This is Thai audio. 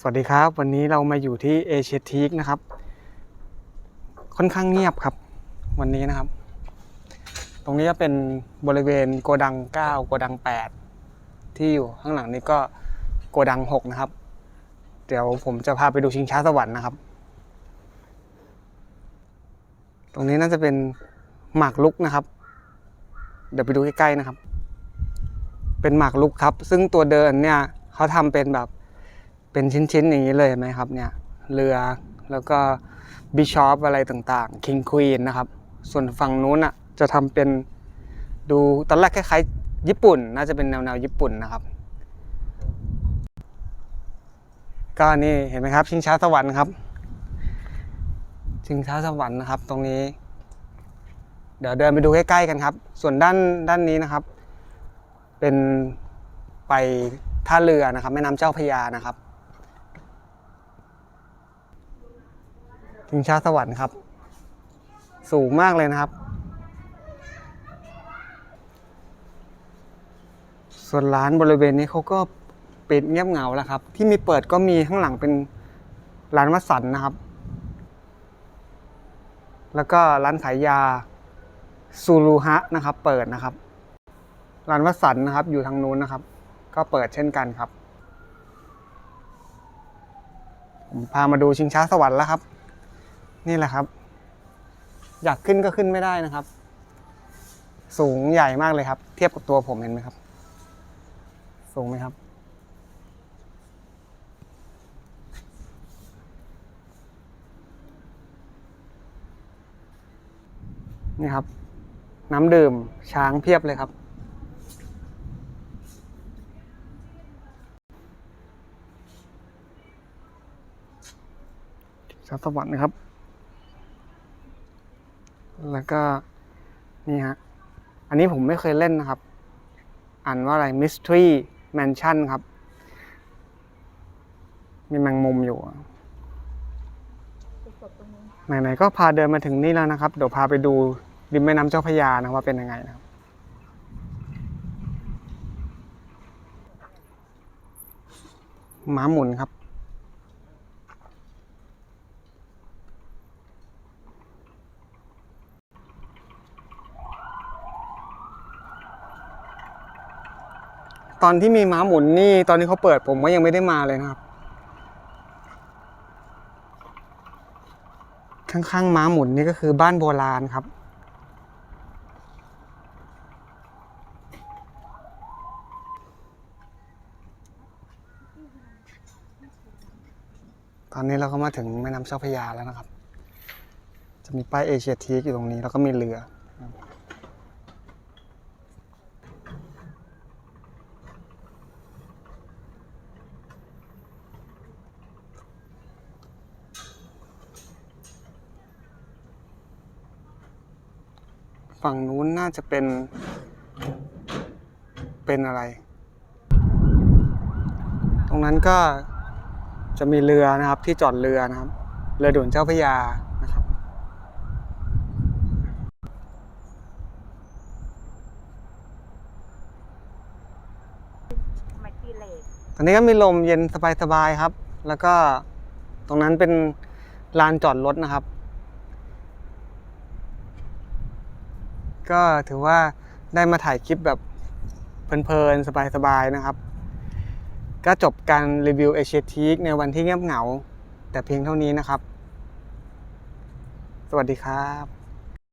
สวัสดีครับวันนี้เรามาอยู่ที่เอเชียทีกนะครับ ค่อนข้างเงียบครับ วันนี้นะครับ ตรงนี้ก็เป็นบริเวณโกดัง 9 โกดัง 8 ที่อยู่ข้างหลังนี้ก็โกดัง 6 นะครับ เดี๋ยวผมจะพาไปดูชิงช้าสวรรค์นะครับ ตรงนี้น่าจะเป็นหมากลุกนะครับ เดี๋ยวไปดูใกล้ๆนะครับ เป็นหมากลุกครับ ซึ่งตัวเดินเนี่ยเขาทำเป็นแบบ เป็นชิ้นๆอย่างนี้เลยไหมครับเนี่ยเรือแล้วก็บิชอปอะไรต่างๆคิงควีนนะครับ ส่วนฝั่งนู้นอะจะทำเป็นดูตอนแรกคล้ายๆญี่ปุ่น น่าจะเป็นแนวๆญี่ปุ่นนะครับ ก็นี่เห็นไหมครับ ชิงช้าสวรรค์ครับ ชิงช้าสวรรค์นะครับ ตรงนี้ เดี๋ยวเดินไปดูใกล้ๆกันครับ ส่วนด้านด้านนี้นะครับ เป็นไปท่าเรือนะครับแม่น้ำเจ้าพยานะครับ ชิงช้าสวรรค์ครับ สูงมากเลยนะครับ ส่วนร้านบริเวณนี้เขาก็ปิดเงียบเหงาแล้วครับ ที่มีเปิดก็มีข้างหลังเป็นร้านวัสันนะครับ แล้วก็ร้านขายยาซูรุฮะนะครับ เปิดนะครับ ร้านวัสันนะครับ อยู่ทางนู้นนะครับ ก็เปิดเช่นกันครับผมพามาดูชิงช้าสวรรค์แล้วครับ นี่แหละครับ อยากขึ้นก็ขึ้นไม่ได้นะครับ สูงใหญ่มากเลยครับ เทียบกับตัวผมเห็นไหมครับ สูงไหมครับ นี่ครับ น้ำดื่มช้างเพียบเลยครับชาสวรรค์นะครับ แล้วก็นี่ฮะ อันนี้ผมไม่เคยเล่นนะครับ อ่านว่าอะไร Mystery Mansion ครับ มีแมงมุมอยู่ไหนๆก็พาเดินมาถึงนี่แล้วนะครับ เดี๋ยวพาไปดูริมแม่น้ำเจ้าพระยานะว่าเป็นยังไงนะครับม้าหมุนครับ ตอนที่มีม้าหมุนนี่ตอนนี้เขาเปิดผมก็ยังไม่ได้มาเลยนะครับ ข้างๆม้าหมุนนี่ก็คือบ้านโบราณครับ ตอนนี้เราก็มาถึงแม่น้ำเจ้าพระยาแล้วนะครับ จะมีป้ายเอเชียทีกอยู่ตรงนี้แล้วก็มีเรือ ฝั่งนู้นน่าจะเป็น เป็นอะไร ตรงนั้นก็จะมีเรือนะครับที่จอดเรือนะครับ เรือด่วนเจ้าพระยานะครับตีเลกตอนนี้ก็มีลมเย็นสบายๆครับ แล้วก็ตรงนั้นเป็นลานจอดรถนะครับ ก็ถือว่าได้มาถ่ายคลิปแบบเพลินๆ สบายๆ นะครับ ก็จบการรีวิวเอเชียทีคในวันที่เงียบเหงา แต่เพียงเท่านี้นะครับ สวัสดีครับ